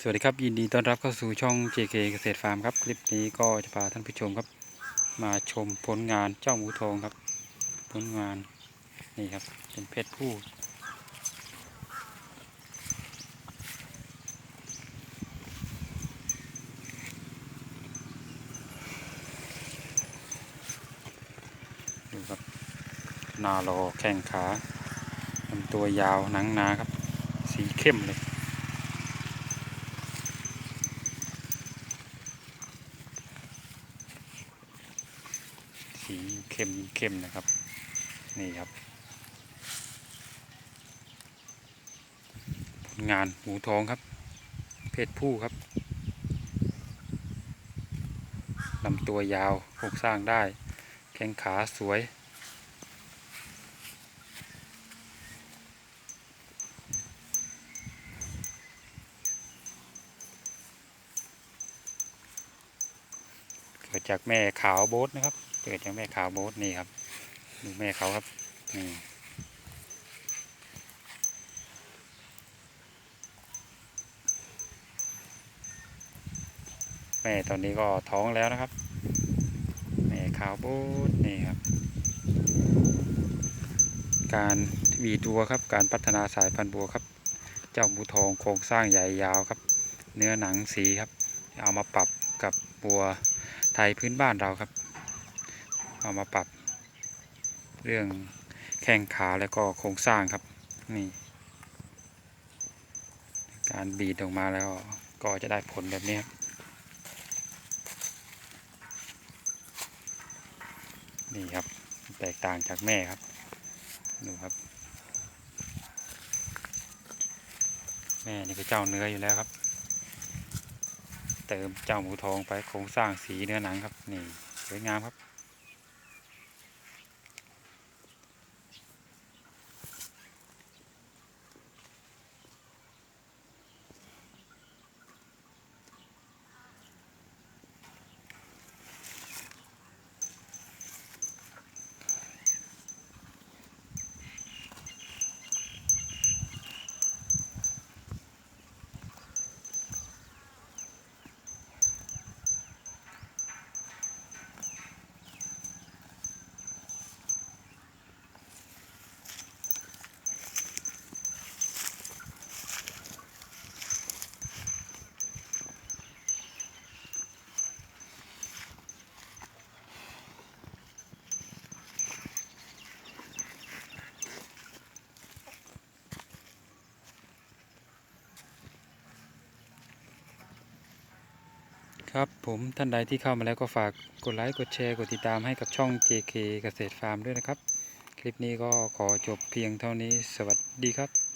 สวัสดีครับยินดีต้อนรับเข้าสู่ช่อง JK เกษตรฟาร์มครับ คลิปนี้ก็จะพาท่านผู้ชมครับ มาชมผลงานเจ้าหมูทองครับ ผลงานนี่ครับเป็นเพศผู้ดูครับหนารอแข้งขาลำตัวยาวหนังหนาครับ สีเข้มเลย สีเข้มเข้มนะครับ นี่ครับ ผลงานหมูทองครับ เพศผู้ครับลำตัวยาวโครงสร้างได้ แข้งขาสวย เกิดจากแม่ขาวโบ๊ทนะครับ เกิดจากแม่ขาวโบ๊ทนี่ครับ ดูแม่เขาครับ นี่แม่ตอนนี้ก็ท้องแล้วนะครับ แม่ขาวโบ๊ทนี่ครับ การมีตัวครับ การพัฒนาสายพันธุ์บัวครับ เจ้าหมูทองโครงสร้างใหญ่ยาวครับ เนื้อหนังสีครับ เอามาปรับกับบัวไทยพื้นบ้านเราครับ เอามาปรับ เรื่องแข้งขาแล้วก็โครงสร้างครับนี่ การบีดออกมาแล้วก็จะได้ผลแบบนี้นี่ครับ แตกต่างจากแม่ครับ ดูครับ แม่นี่ก็เจ้าเนื้ออยู่แล้วครับ เติมเจ้าหมูทองไปโครงสร้างสีเนื้อหนังครับ นี่สวยงามครับ ครับผมท่านใดที่เข้ามาแล้วก็ฝากกดไลค์กดแชร์กดติดตามให้กับช่อง JK เกษตรฟาร์มด้วยนะครับ คลิปนี้ก็ขอจบเพียงเท่านี้สวัสดีครับ